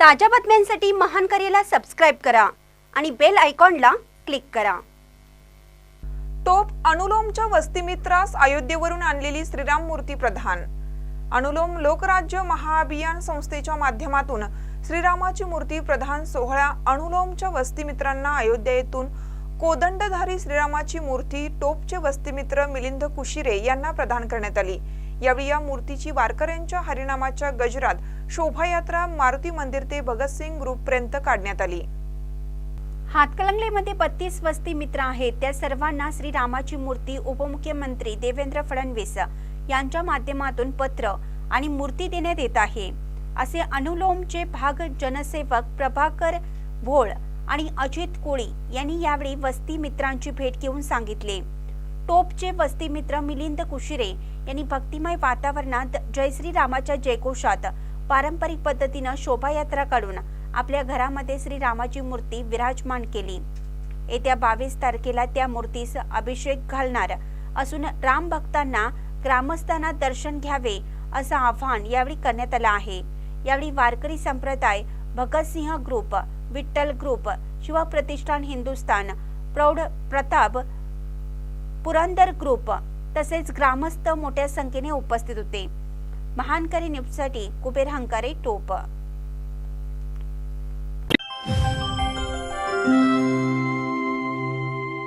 ताज्या बातम्यांसाठी महान करेला सबस्क्राईब करा आणि बेल आयकॉनला क्लिक करा. तोप अनुलोमच्या वस्तीमित्रास अयोध्येवरून आणलेली श्रीराम मूर्ती प्रधान. अनुलोम लोकराज्य महाअभियान संस्थेच्या माध्यमातून श्रीरामाची मूर्ती प्रधान सोहळा अनुलोमच्या वस्तीमित्रांना अयोध्या येथून कोदंडधारी श्रीरामाची मूर्ती टोपचे वस्तीमित्र मिलिंद कुशिरे यांना प्रदान करण्यात आली. यावेळी या मूर्तीची वारकऱ्यांच्या हरिनामाच्या गजरात शोभायात्रा मारुती मंदिर ते भगतसिंग ग्रुपपर्यंत काढण्यात आली. हातकलंगलेमध्ये बत्तीस वस्ती मित्र आहेत. त्या सर्वांना श्रीरामाची मूर्ती उपमुख्यमंत्री देवेंद्र फडणवीस यांच्या माध्यमातून पत्र आणि मूर्ती देण्यात येत आहे. असे अनुलोमचे भाग जनसेवक प्रभाकर भोळ आणि अजित कोळी यांनी यावेळी वस्ती मित्रांची भेट घेऊन सांगितले. टोपचे वस्ती मित्र मिलिंद कुशिरे यांनी भक्तिमय वातावरणात जयश्री रामाच्या जयघोषात पारंपरिक पद्धतीनं शोभायात्रा काढून आपल्या घरामध्ये श्रीरामाची मूर्ती विराजमान केली. येत्या बावीस तारखेला त्या मूर्तीस अभिषेक घालणार असून राम भक्तांना ग्रामस्थांना दर्शन घ्यावे असं आवाहन यावेळी करण्यात आलं आहे. यावेळी वारकरी संप्रदाय Bhagat Singh group Vitthal group Shivpratishthan Hindustan Praudh Pratap Purandar group तसेच ग्रामस्थ मोठ्या संख्येने उपस्थित होते. महानकरी न्यूजसाठी कुबेर हंकारे टोप.